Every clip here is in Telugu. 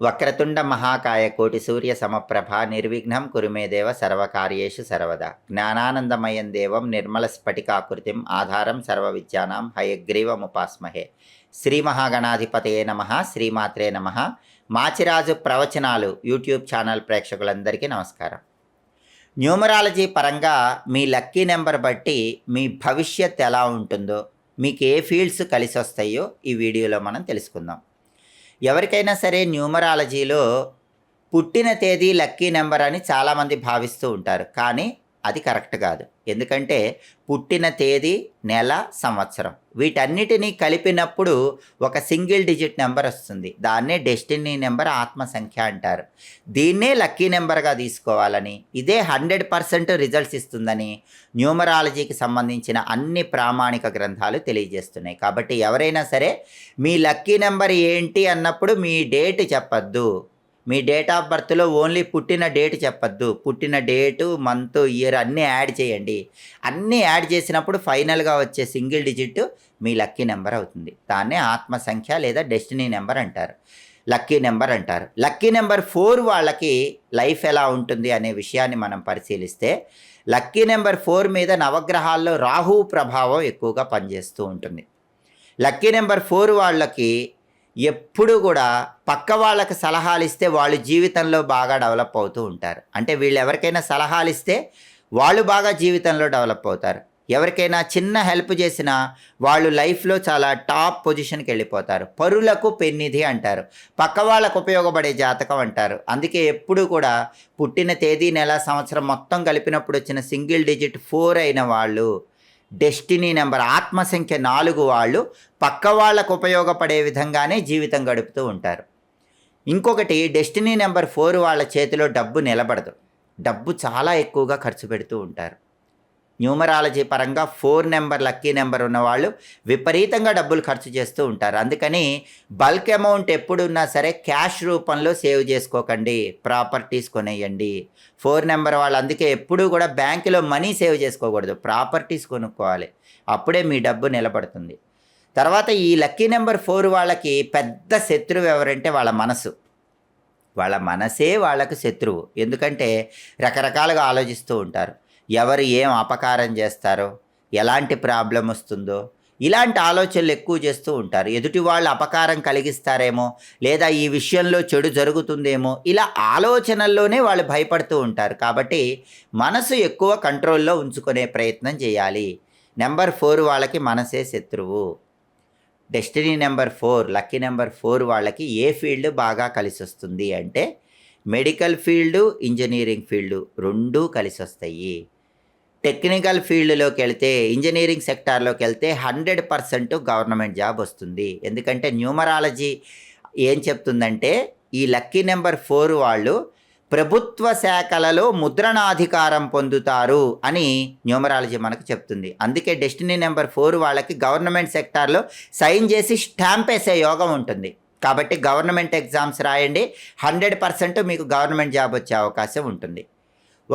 వక్రతుండ మహాకాయ కోటి సూర్య సమప్రభ నిర్విఘ్నం కురుమే దేవ సర్వకార్యేషు సర్వదా. జ్ఞానానందమయం దేవం నిర్మల స్ఫటికాకృతిం ఆధారం సర్వ విద్యానాం హయగ్రీవముపాస్మహే. శ్రీ మహాగణాధిపతయే నమ శ్రీమాత్రే నమ. మాచిరాజు ప్రవచనాలు యూట్యూబ్ ఛానల్ ప్రేక్షకులందరికీ నమస్కారం. న్యూమరాలజీ పరంగా మీ లక్కీ నెంబర్ బట్టి మీ భవిష్యత్ ఎలా ఉంటుందో మీకు ఏ ఫీల్డ్స్ కలిసి వస్తాయో ఈ వీడియోలో మనం తెలుసుకుందాం. ఎవరికైనా సరే న్యూమరాలజీలో పుట్టిన తేదీ లక్కీ నెంబర్ అని చాలామంది భావిస్తూ ఉంటారు. కానీ అది కరెక్ట్ కాదు. ఎందుకంటే పుట్టిన తేదీ నెల సంవత్సరం. వీటన్నిటినీ కలిపినప్పుడు ఒక సింగిల్ డిజిట్ నెంబర్ వస్తుంది. దాన్నే డెస్టినీ నెంబర్ ఆత్మ సంఖ్య అంటారు. దీన్నే లక్కీ నెంబర్గా తీసుకోవాలని ఇదే హండ్రెడ్ పర్సెంట్ రిజల్ట్స్ ఇస్తుందని న్యూమరాలజీకి సంబంధించిన అన్ని ప్రామాణిక గ్రంథాలు తెలియజేస్తున్నాయి. కాబట్టి ఎవరైనా సరే మీ లక్కీ నెంబర్ ఏంటి అన్నప్పుడు మీ డేట్ చెప్పద్దు. మీ డేట్ ఆఫ్ బర్త్లో ఓన్లీ పుట్టిన డేట్ చెప్పద్దు. పుట్టిన డేటు మంత్ ఇయర్ అన్నీ యాడ్ చేయండి. అన్నీ యాడ్ చేసినప్పుడు ఫైనల్గా వచ్చే సింగిల్ డిజిట్ మీ లక్కీ నెంబర్ అవుతుంది. దాన్నే ఆత్మ సంఖ్య లేదా డెస్టినీ నెంబర్ అంటారు. లక్కీ నెంబర్ అంటారు. లక్కీ నెంబర్ ఫోర్ వాళ్ళకి లైఫ్ ఎలా ఉంటుంది అనే విషయాన్ని మనం పరిశీలిస్తే లక్కీ నెంబర్ ఫోర్ మీద నవగ్రహాల్లో రాహు ప్రభావం ఎక్కువగా పనిచేస్తూ ఉంటుంది. లక్కీ నెంబర్ ఫోర్ వాళ్ళకి ఎప్పుడు కూడా పక్క వాళ్ళకి సలహాలు ఇస్తే వాళ్ళు జీవితంలో బాగా డెవలప్ అవుతూ ఉంటారు. అంటే వీళ్ళు ఎవరికైనా సలహాలు ఇస్తే వాళ్ళు బాగా జీవితంలో డెవలప్ అవుతారు. ఎవరికైనా చిన్న హెల్ప్ చేసినా వాళ్ళు లైఫ్లో చాలా టాప్ పొజిషన్కి వెళ్ళిపోతారు. పరులకు పెన్నిధి అంటారు. పక్క వాళ్ళకు ఉపయోగపడే జాతకం అంటారు. అందుకే ఎప్పుడు కూడా పుట్టిన తేదీ నెల సంవత్సరం మొత్తం కలిపినప్పుడు వచ్చిన సింగిల్ డిజిట్ ఫోర్ అయిన వాళ్ళు డెస్టినీ నెంబర్ ఆత్మ సంఖ్య నాలుగు వాళ్ళు పక్క వాళ్ళకు ఉపయోగపడే విధంగానే జీవితం గడుపుతూ ఉంటారు. ఇంకొకటి డెస్టినీ నెంబర్ ఫోర్ వాళ్ళ చేతిలో డబ్బు నిలబడదు. డబ్బు చాలా ఎక్కువగా ఖర్చు పెడుతూ ఉంటారు. న్యూమరాలజీ పరంగా ఫోర్ నెంబర్ లక్కీ నెంబర్ ఉన్నవాళ్ళు విపరీతంగా డబ్బులు ఖర్చు చేస్తూ ఉంటారు. అందుకని బల్క్ అమౌంట్ ఎప్పుడున్నా సరే క్యాష్ రూపంలో సేవ్ చేసుకోకండి. ప్రాపర్టీస్ కొనేయండి. ఫోర్ నెంబర్ వాళ్ళు అందుకే ఎప్పుడూ కూడా బ్యాంకులో మనీ సేవ్ చేసుకోకూడదు. ప్రాపర్టీస్ కొనుక్కోవాలి. అప్పుడే మీ డబ్బు నిలబడుతుంది. తర్వాత ఈ లక్కీ నెంబర్ ఫోర్ వాళ్ళకి పెద్ద శత్రువు ఎవరంటే వాళ్ళ మనసు. వాళ్ళ మనసే వాళ్ళకు శత్రువు. ఎందుకంటే రకరకాలుగా ఆలోచిస్తూ ఉంటారు. ఎవరు ఏం అపకారం చేస్తారో ఎలాంటి ప్రాబ్లం వస్తుందో ఇలాంటి ఆలోచనలు ఎక్కువ చేస్తూ ఉంటారు. ఎదుటి వాళ్ళు అపకారం కలిగిస్తారేమో లేదా ఈ విషయంలో చెడు జరుగుతుందేమో ఇలా ఆలోచనల్లోనే వాళ్ళు భయపడుతూ ఉంటారు. కాబట్టి మనసు ఎక్కువ కంట్రోల్లో ఉంచుకునే ప్రయత్నం చేయాలి. నెంబర్ ఫోర్ వాళ్ళకి మనసే శత్రువు. Destiny number four lucky number four వాళ్ళకి ఏ ఫీల్డ్ బాగా కలిసి వస్తుంది అంటే మెడికల్ ఫీల్డు ఇంజనీరింగ్ ఫీల్డు రెండూ కలిసి వస్తాయి టెక్నికల్ ఫీల్డ్లోకి వెళ్తే ఇంజనీరింగ్ సెక్టార్లోకి వెళ్తే హండ్రెడ్ పర్సెంట్ గవర్నమెంట్ జాబ్ వస్తుంది. ఎందుకంటే న్యూమరాలజీ ఏం చెప్తుందంటే ఈ లక్కీ నెంబర్ ఫోర్ వాళ్ళు ప్రభుత్వ శాఖలలో ముద్రణాధికారం పొందుతారు అని న్యూమరాలజీ మనకు చెప్తుంది. అందుకే డెస్టినీ నెంబర్ ఫోర్ వాళ్ళకి గవర్నమెంట్ సెక్టార్లో సైన్ చేసి స్టాంప్ వేసే యోగం ఉంటుంది. కాబట్టి గవర్నమెంట్ ఎగ్జామ్స్ రాయండి హండ్రెడ్ పర్సెంట్ మీకు గవర్నమెంట్ జాబ్ వచ్చే అవకాశం ఉంటుంది.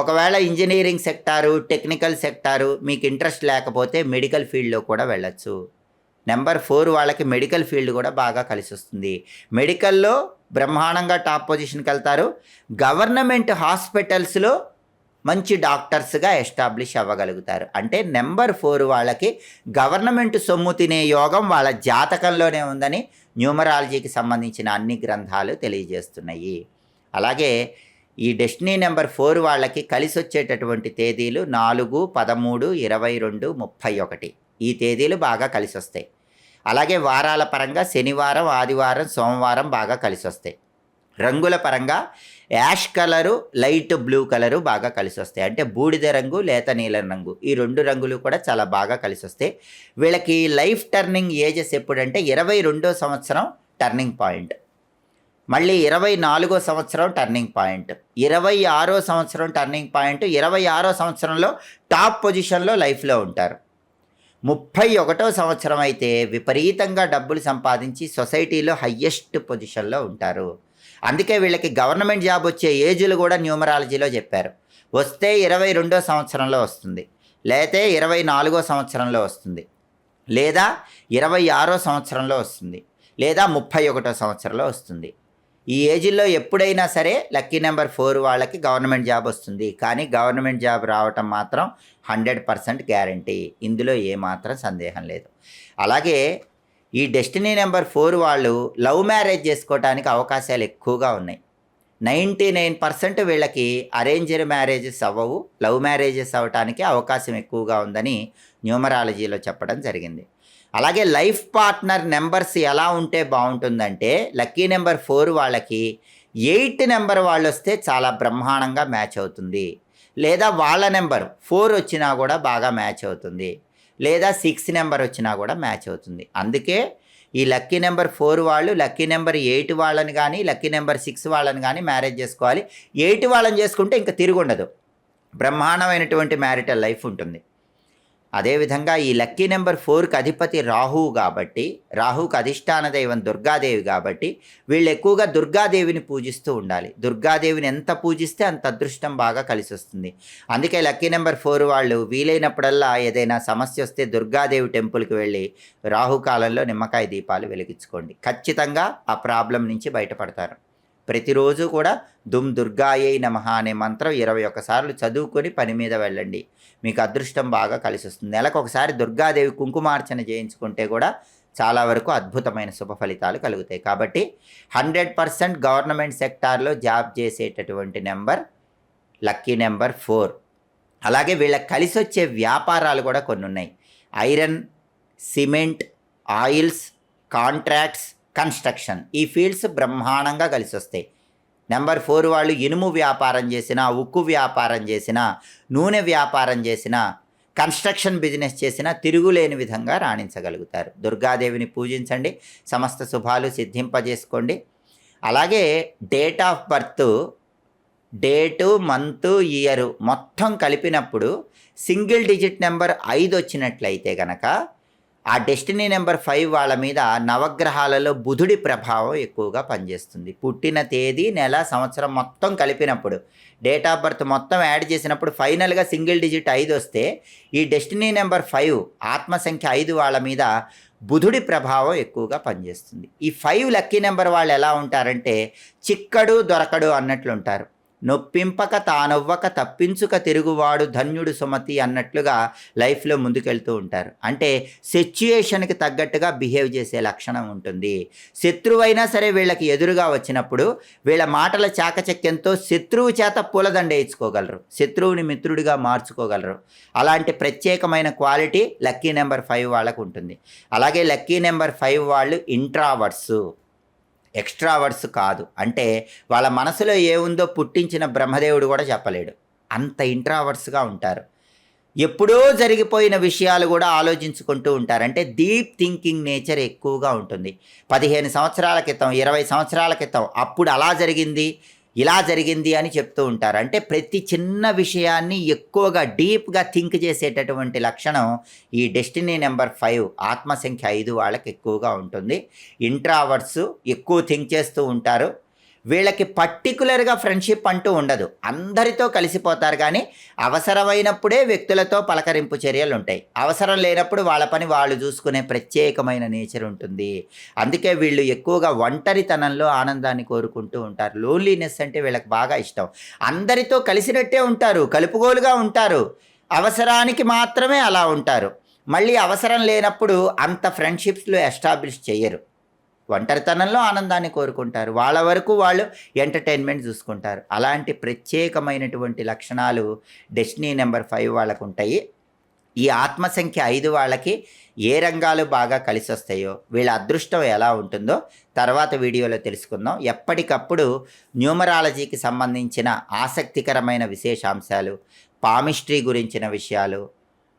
ఒకవేళ ఇంజనీరింగ్ సెక్టారు టెక్నికల్ సెక్టారు మీకు ఇంట్రెస్ట్ లేకపోతే మెడికల్ ఫీల్డ్లో కూడా వెళ్ళచ్చు. నెంబర్ ఫోర్ వాళ్ళకి మెడికల్ ఫీల్డ్ కూడా బాగా కలిసి వస్తుంది మెడికల్లో బ్రహ్మాండంగా టాప్ పొజిషన్కి వెళ్తారు. గవర్నమెంట్ హాస్పిటల్స్లో మంచి డాక్టర్స్గా ఎస్టాబ్లిష్ అవ్వగలుగుతారు. అంటే నెంబర్ ఫోర్ వాళ్ళకి గవర్నమెంట్ సొమ్ము తినే యోగం వాళ్ళ జాతకంలోనే ఉందని న్యూమరాలజీకి సంబంధించిన అన్ని గ్రంథాలు తెలియజేస్తున్నాయి. అలాగే ఈ డెస్టినీ నెంబర్ ఫోర్ వాళ్ళకి కలిసి వచ్చేటటువంటి తేదీలు నాలుగు పదమూడు ఇరవై రెండు ముప్పై ఒకటి. ఈ తేదీలు బాగా కలిసి వస్తాయి అలాగే వారాల పరంగా శనివారం ఆదివారం సోమవారం బాగా కలిసి వస్తాయి రంగుల పరంగా ash colour light blue colour బాగా కలిసి వస్తాయి అంటే బూడిద రంగు లేత నీలం రంగు. ఈ రెండు రంగులు కూడా చాలా బాగా కలిసి వస్తాయి వీళ్ళకి లైఫ్ టర్నింగ్ ఏజెస్ ఎప్పుడంటే ఇరవై రెండో సంవత్సరం టర్నింగ్ పాయింట్. మళ్ళీ ఇరవై నాలుగో సంవత్సరం టర్నింగ్ పాయింట్ ఇరవై ఆరో సంవత్సరం టర్నింగ్ పాయింట్ ఇరవై ఆరో సంవత్సరంలో టాప్ పొజిషన్లో లైఫ్లో ఉంటారు. ముప్పై ఒకటో సంవత్సరం అయితే విపరీతంగా డబ్బులు సంపాదించి సొసైటీలో హయ్యెస్ట్ పొజిషన్లో ఉంటారు. అందుకే వీళ్ళకి గవర్నమెంట్ జాబ్ వచ్చే ఏజ్లు కూడా న్యూమరాలజీలో చెప్పారు. వస్తే ఇరవై రెండో సంవత్సరంలో వస్తుంది. లేతే ఇరవై నాలుగో సంవత్సరంలో వస్తుంది. లేదా ఇరవై ఆరో సంవత్సరంలో వస్తుంది. లేదా ముప్పై ఒకటో సంవత్సరంలో వస్తుంది. ఈ ఏజ్లో ఎప్పుడైనా సరే లక్కీ నెంబర్ ఫోర్ వాళ్ళకి గవర్నమెంట్ జాబ్ వస్తుంది. కానీ గవర్నమెంట్ జాబ్ రావటం మాత్రం హండ్రెడ్ పర్సెంట్ గ్యారంటీ. ఇందులో ఏమాత్రం సందేహం లేదు. అలాగే ఈ డెస్టినీ నెంబర్ ఫోర్ వాళ్ళు లవ్ మ్యారేజ్ చేసుకోవడానికి అవకాశాలు ఎక్కువగా ఉన్నాయి. నైంటీ నైన్ పర్సెంట్ వీళ్ళకి అరేంజ్డ్ మ్యారేజెస్ అవ్వవు. లవ్ మ్యారేజెస్ అవ్వటానికి అవకాశం ఎక్కువగా ఉందని న్యూమరాలజీలో చెప్పడం జరిగింది. అలాగే లైఫ్ పార్ట్నర్ నెంబర్స్ ఎలా ఉంటే బాగుంటుందంటే లక్కీ నెంబర్ ఫోర్ వాళ్ళకి ఎయిట్ నెంబర్ వాళ్ళు వస్తే చాలా బ్రహ్మాండంగా మ్యాచ్ అవుతుంది. లేదా వాళ్ళ నెంబర్ ఫోర్ వచ్చినా కూడా బాగా మ్యాచ్ అవుతుంది. లేదా సిక్స్ నెంబర్ వచ్చినా కూడా మ్యాచ్ అవుతుంది. అందుకే ఈ లక్కీ నెంబర్ ఫోర్ వాళ్ళు లక్కీ నెంబర్ ఎయిట్ వాళ్ళని కానీ లక్కీ నెంబర్ సిక్స్ వాళ్ళని కానీ మ్యారేజ్ చేసుకోవాలి. ఎయిట్ వాళ్ళని చేసుకుంటే ఇంకా తిరుగుండదు బ్రహ్మాండమైనటువంటి మ్యారిటల్ లైఫ్ ఉంటుంది. అదేవిధంగా ఈ లక్కీ నెంబర్ ఫోర్కి అధిపతి రాహువు కాబట్టి రాహుకు అధిష్టాన దైవం దుర్గాదేవి కాబట్టి వీళ్ళు ఎక్కువగా దుర్గాదేవిని పూజిస్తూ ఉండాలి. దుర్గాదేవిని ఎంత పూజిస్తే అంత అదృష్టం బాగా కలిసి వస్తుంది అందుకే లక్కీ నెంబర్ ఫోర్ వాళ్ళు వీలైనప్పుడల్లా ఏదైనా సమస్య వస్తే దుర్గాదేవి టెంపుల్కి వెళ్ళి రాహుకాలంలో నిమ్మకాయ దీపాలు వెలిగించుకోండి. ఖచ్చితంగా ఆ ప్రాబ్లం నుంచి బయటపడతారు. ప్రతిరోజు కూడా దుమ్ దుర్గాయై నమ అనే మంత్రం ఇరవై ఒక్కసార్లు చదువుకొని పని మీద వెళ్ళండి. మీకు అదృష్టం బాగా కలిసి వస్తుంది నెలకు ఒకసారి దుర్గాదేవి కుంకుమార్చన చేయించుకుంటే కూడా చాలా వరకు అద్భుతమైన శుభ ఫలితాలు కలుగుతాయి. కాబట్టి హండ్రెడ్ పర్సెంట్ గవర్నమెంట్ సెక్టార్లో జాబ్ చేసేటటువంటి నెంబర్ లక్కీ నెంబర్ ఫోర్. అలాగే వీళ్ళకి కలిసి వచ్చే వ్యాపారాలు కూడా కొన్ని ఉన్నాయి iron cement oils contracts construction. ఈ ఫీల్డ్స్ బ్రహ్మాండంగా కలిసి వస్తాయి నెంబర్ ఫోర్ వాళ్ళు ఇనుము వ్యాపారం చేసిన ఉక్కు వ్యాపారం చేసిన నూనె వ్యాపారం చేసిన కన్స్ట్రక్షన్ బిజినెస్ చేసినా తిరుగులేని విధంగా రాణించగలుగుతారు. దుర్గాదేవిని పూజించండి సమస్త శుభాలు సిద్ధింపజేసుకోండి. అలాగే date of birth date month year మొత్తం కలిపినప్పుడు సింగిల్ డిజిట్ నెంబర్ ఐదు వచ్చినట్లయితే కనుక ఆ డెస్టినీ నెంబర్ ఫైవ్ వాళ్ళ మీద నవగ్రహాలలో బుధుడి ప్రభావం ఎక్కువగా పనిచేస్తుంది. పుట్టిన తేదీ నెల సంవత్సరం మొత్తం కలిపినప్పుడు డేట్ ఆఫ్ బర్త్ మొత్తం యాడ్ చేసినప్పుడు ఫైనల్గా సింగిల్ డిజిట్ ఐదు వస్తే ఈ డెస్టినీ నెంబర్ ఫైవ్ ఆత్మసంఖ్య ఐదు వాళ్ళ మీద బుధుడి ప్రభావం ఎక్కువగా పనిచేస్తుంది. ఈ ఫైవ్ లక్కీ నెంబర్ వాళ్ళు ఎలా ఉంటారంటే చిక్కడు దొరకడు అన్నట్లుంటారు. నొప్పింపక తానవ్వక తప్పించుక తిరుగువాడు ధన్యుడు సుమతి అన్నట్లుగా లైఫ్లో ముందుకెళ్తూ ఉంటారు. అంటే సిచ్యుయేషన్కి తగ్గట్టుగా బిహేవ్ చేసే లక్షణం ఉంటుంది. శత్రువైనా సరే వీళ్ళకి ఎదురుగా వచ్చినప్పుడు వీళ్ళ మాటల చాకచక్యంతో శత్రువు చేత పూలదండేయించుకోగలరు శత్రువుని మిత్రుడిగా మార్చుకోగలరు. అలాంటి ప్రత్యేకమైన క్వాలిటీ లక్కీ నెంబర్ ఫైవ్ వాళ్ళకు ఉంటుంది. అలాగే లక్కీ నెంబర్ ఫైవ్ వాళ్ళు ఇంట్రావర్సు ఎక్స్ట్రావర్డ్స్ కాదు. అంటే వాళ్ళ మనసులో ఏముందో పుట్టించిన బ్రహ్మదేవుడు కూడా చెప్పలేడు. అంత ఇంట్రావర్డ్స్గా ఉంటారు. ఎప్పుడో జరిగిపోయిన విషయాలు కూడా ఆలోచించుకుంటూ ఉంటారు. అంటే డీప్ థింకింగ్ నేచర్ ఎక్కువగా ఉంటుంది. పదిహేను సంవత్సరాల క్రితం ఇరవై సంవత్సరాల క్రితం అప్పుడు అలా జరిగింది. ఇలా జరిగింది అని చెప్తూ ఉంటారు. అంటే ప్రతి చిన్న విషయాన్ని ఎక్కువగా డీప్గా థింక్ చేసేటటువంటి లక్షణం ఈ డెస్టినీ నెంబర్ ఫైవ్ ఆత్మసంఖ్య ఐదు వాళ్ళకి ఎక్కువగా ఉంటుంది. ఇంట్రావర్డ్స్ ఎక్కువ థింక్ చేస్తూ ఉంటారు. వీళ్ళకి పర్టికులర్గా ఫ్రెండ్షిప్ అంటూ ఉండదు. అందరితో కలిసిపోతారు కానీ అవసరమైనప్పుడే వ్యక్తులతో పలకరింపు చర్యలు ఉంటాయి. అవసరం లేనప్పుడు వాళ్ళ పని వాళ్ళు చూసుకునే ప్రత్యేకమైన నేచర్ ఉంటుంది. అందుకే వీళ్ళు ఎక్కువగా ఒంటరితనంలో ఆనందాన్ని కోరుకుంటూ ఉంటారు. లోన్లీనెస్ అంటే వీళ్ళకి బాగా ఇష్టం. అందరితో కలిసినట్టే ఉంటారు. కలుపుగోలుగా ఉంటారు. అవసరానికి మాత్రమే అలా ఉంటారు. మళ్ళీ అవసరం లేనప్పుడు అంత ఫ్రెండ్షిప్స్లో ఎస్టాబ్లిష్ చేయరు. ఒంటరితనంలో ఆనందాన్ని కోరుకుంటారు. వాళ్ళ వరకు వాళ్ళు ఎంటర్టైన్మెంట్ చూసుకుంటారు. అలాంటి ప్రత్యేకమైనటువంటి లక్షణాలు డెస్టినీ నెంబర్ ఫైవ్ వాళ్ళకు ఉంటాయి ఈ ఆత్మసంఖ్య ఐదు వాళ్ళకి ఏ రంగాలు బాగా కలిసి వస్తాయో వీళ్ళ అదృష్టం ఎలా ఉంటుందో తర్వాత వీడియోలో తెలుసుకుందాం. ఎప్పటికప్పుడు న్యూమరాలజీకి సంబంధించిన ఆసక్తికరమైన విశేషాంశాలు పామిస్ట్రీ గురించిన విషయాలు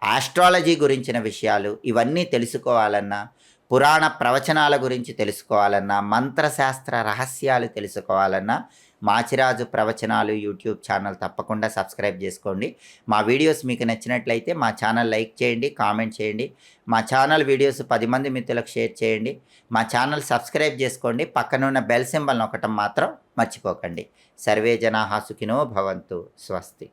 ఆస్ట్రాలజీ గురించిన విషయాలు ఇవన్నీ తెలుసుకోవాలన్నా పురాణ ప్రవచనాల గురించి తెలుసుకోవాలన్నా మంత్రశాస్త్ర రహస్యాలు తెలుసుకోవాలన్నా మాచిరాజు ప్రవచనాలు యూట్యూబ్ ఛానల్ తప్పకుండా సబ్స్క్రైబ్ చేసుకోండి. మా వీడియోస్ మీకు నచ్చినట్లయితే మా ఛానల్ లైక్ చేయండి కామెంట్ చేయండి. మా ఛానల్ వీడియోస్ పది మంది మిత్రులకు షేర్ చేయండి. మా ఛానల్ సబ్స్క్రైబ్ చేసుకోండి. పక్కనున్న బెల్ సింబల్ నొక్కటం మాత్రం మర్చిపోకండి. సర్వే జనా సుఖినో భవంతు. స్వస్తి.